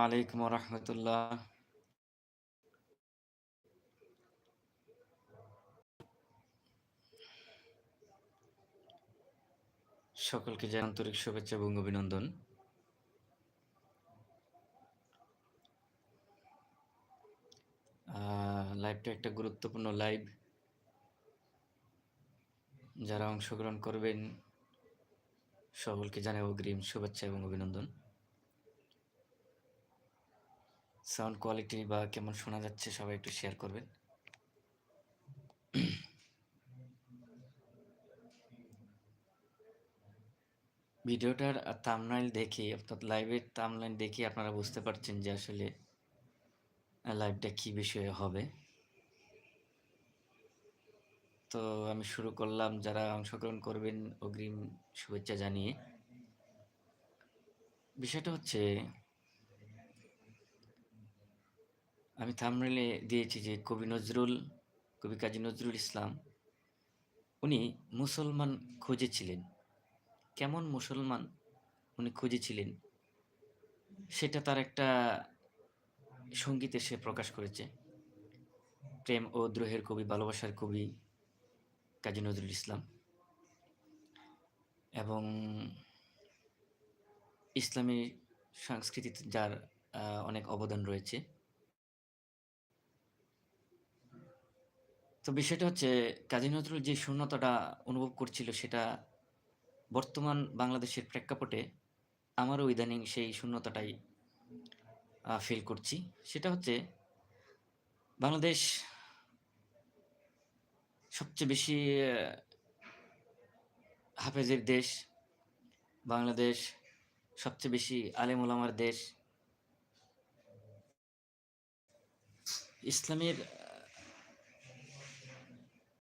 আলাইকুম রহমতুল্লাহ। সকলকে জানাই আন্তরিক শুভেচ্ছা এবং অভিনন্দন। লাইভটা একটা গুরুত্বপূর্ণ লাইভ যারা অংশগ্রহণ করবেন, সকলকে জানাই অগ্রিম শুভেচ্ছা এবং অভিনন্দন। সাউন্ড কোয়ালিটি বা কেমন শোনা যাচ্ছে সবাই একটু শেয়ার করবেন। ভিডিওটার থাম্বনেইল দেখে, অর্থাৎ লাইভের থাম্বনেইল দেখে আপনারা বুঝতে পারছেন যে আসলে লাইভটা কি বিষয়ে হবে। তো আমি শুরু করলাম, যারা অংশগ্রহণ করবেন, অগ্রিম শুভেচ্ছা জানিয়ে। বিষয়টা হচ্ছে আমি থামরেলে দিয়েছি যে কবি নজরুল, কবি কাজী নজরুল ইসলাম, উনি মুসলমান খুঁজেছিলেন। কেমন মুসলমান উনি খুঁজেছিলেন? সেটা তার একটা সঙ্গীতে সে প্রকাশ করেছে। প্রেম ও দ্রোহের কবি, ভালোবাসার কবি কাজী নজরুল ইসলাম। এবং ইসলামী সংস্কৃতিতে যার অনেক অবদান রয়েছে। তো বিষয়টা হচ্ছে কাজী নজরুল যে শূন্যতাটা অনুভব করছিল সেটা বর্তমান বাংলাদেশের প্রেক্ষাপটে আমারও ইদানিং সেই শূন্যতাটাই ফিল করছি। সেটা হচ্ছে বাংলাদেশ সবচেয়ে বেশি হাফেজের দেশ, বাংলাদেশ সবচেয়ে বেশি আলেম ওলামার দেশ, ইসলামের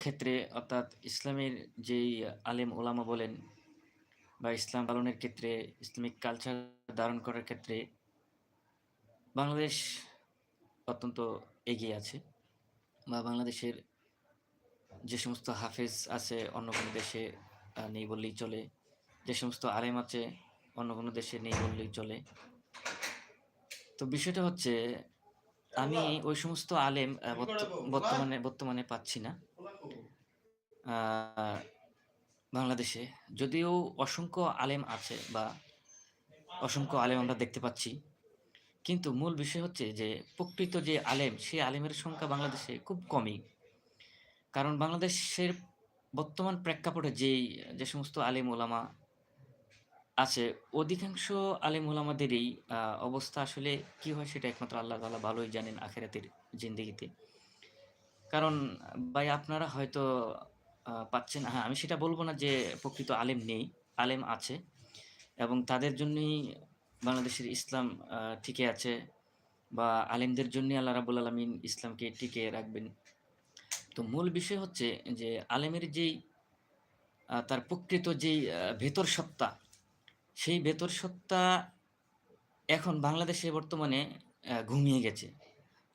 ক্ষেত্রে অর্থাৎ ইসলামের যেই আলেম ওলামা বলেন বা ইসলাম পালনের ক্ষেত্রে, ইসলামিক কালচার ধারণ করার ক্ষেত্রে বাংলাদেশ অত্যন্ত এগিয়ে আছে বা বাংলাদেশের যে সমস্ত হাফেজ আছে অন্য কোনো দেশে নেই বললেই চলে। যে সমস্ত আলেম আছে অন্য কোনো দেশে নেই বললেই চলে। তো বিষয়টা হচ্ছে, আমি ওই সমস্ত আলেম বর্তমানে বর্তমানে পাচ্ছি না। বাংলাদেশে যদিও অসংখ্য আলেম আছে বা অসংখ্য আলেম আমরা দেখতে পাচ্ছি, কিন্তু মূল বিষয় হচ্ছে যে প্রকৃত যে আলেম, সেই আলেমের সংখ্যা বাংলাদেশে খুব কমই। কারণ বাংলাদেশের বর্তমান প্রেক্ষাপটে যেই, যে সমস্ত আলেম ওলামা আছে, অধিকাংশ আলেম ওলামাদেরই অবস্থা আসলে কি হয় সেটা একমাত্র আল্লাহ তালা ভালোই জানেন আখেরাতের জিন্দিগিতে। কারণ, ভাই আপনারা হয়তো পাচ্ছেন হ্যাঁ আমি সেটা বলব না যে প্রকৃত আলেম নেই, আলেম আছে এবং তাদের জন্যই বাংলাদেশের ইসলাম টিকে আছে বা আলেমদের জন্যই আল্লাহ রাবুল আলমিন ইসলামকে টিকে রাখবেন। তো মূল বিষয় হচ্ছে যে আলেমের যেই তার প্রকৃত যেই ভেতর সত্তা সেই ভেতর সত্তা এখন বাংলাদেশে বর্তমানে ঘুমিয়ে গেছে।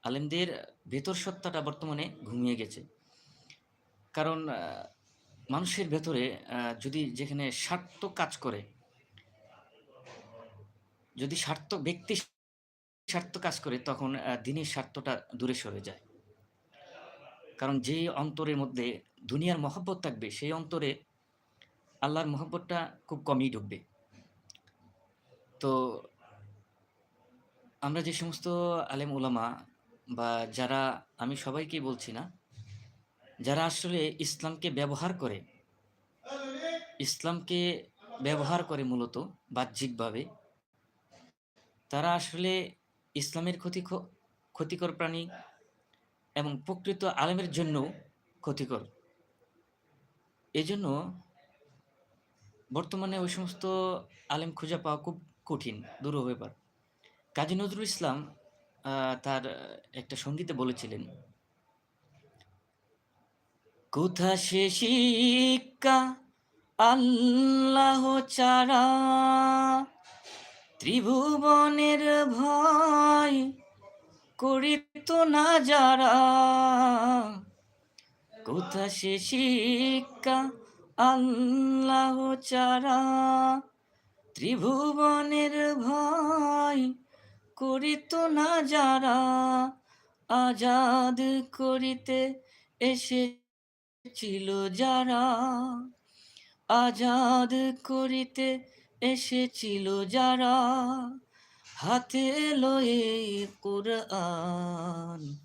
আলেমদের ভেতর সত্তাটা বর্তমানে ঘুমিয়ে গেছে। কারণ মানুষের ভেতরে যদি যেখানে স্বার্থ কাজ করে, যদি স্বার্থ ব্যক্তি স্বার্থ কাজ করে, তখন দিনের স্বার্থটা দূরে সরে যায়। কারণ যে অন্তরের মধ্যে দুনিয়ার মহব্বত থাকবে, সেই অন্তরে আল্লাহর মহব্বতটা খুব কমই ঢুকবে। তো, আমরা যে সমস্ত আলেম ওলামা বা যারা আমি সবাইকেই বলছি না, যারা আসলে ইসলামকে ব্যবহার করে, ইসলামকে ব্যবহার করে মূলত বাহ্যিকভাবে, তারা আসলে ইসলামের ক্ষতি ক্ষতিকর প্রাণী এবং প্রকৃত আলেমের জন্য ক্ষতিকর। এজন্য বর্তমানে ওই সমস্ত আলেম খুঁজে পাওয়া খুব কঠিন, দুরূহ ব্যাপার। কাজী নজরুল ইসলাম তার একটা সঙ্গীতে বলেছিলেন কোথা সে শিক্ষা আল্লাহ চারা ত্রিভুবনের ভয় করিত না যারা কোথা সে শিক্ষা আল্লাহ চারা ত্রিভুবনের ভয় করিত না যারা আজাদ করিতে এসেছিল যারা। আজাদ করিতে এসেছিল যারা। হাতে লয়ে কোরআন,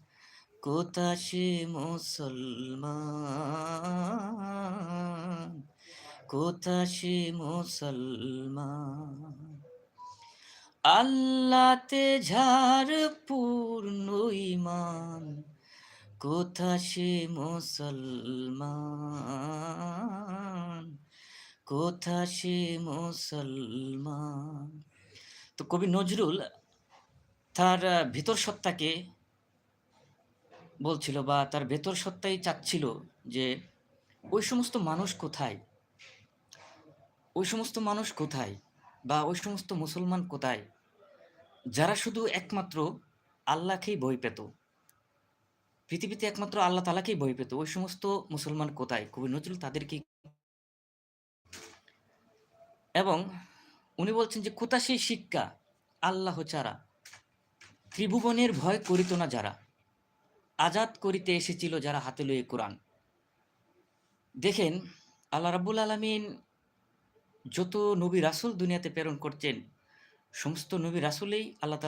কোথা সে মুসলমান? কোথা সে মুসলমান? আল্লাতে ঝাড় পূর্ণ ইমান কোথা সে মুসলমান? কোথা সে মুসলমান? তো কবি নজরুল তার ভিতর সত্তাকে বলছিল বা তার ভেতর সত্তাই চাচ্ছিল যে, ওই সমস্ত মানুষ কোথায়? ওই সমস্ত মানুষ কোথায়? বা ওই সমস্ত মুসলমান কোথায়? যারা শুধু একমাত্র আল্লাহকেই বই পেত। পৃথিবীতে একমাত্র আল্লাহ তালাকেই বই পেত। ওই সমস্ত মুসলমান কোথায়? কবি নজরুল তাদেরকে এবং উনি বলছেন যে, কোথা সেই শিক্ষা? আল্লাহ চারা ত্রিভুবনের ভয় করিত না যারা। আজাদ করিতে এসেছিল যারা হাতে লয়ে কোরআন। দেখেন, আল্লাহ রাব্বুল আলমিন যত নবী রাসুল দুনিয়াতে প্রেরণ করছেন সমস্ত নবী রাসুলেই আল্লাহ তাআলা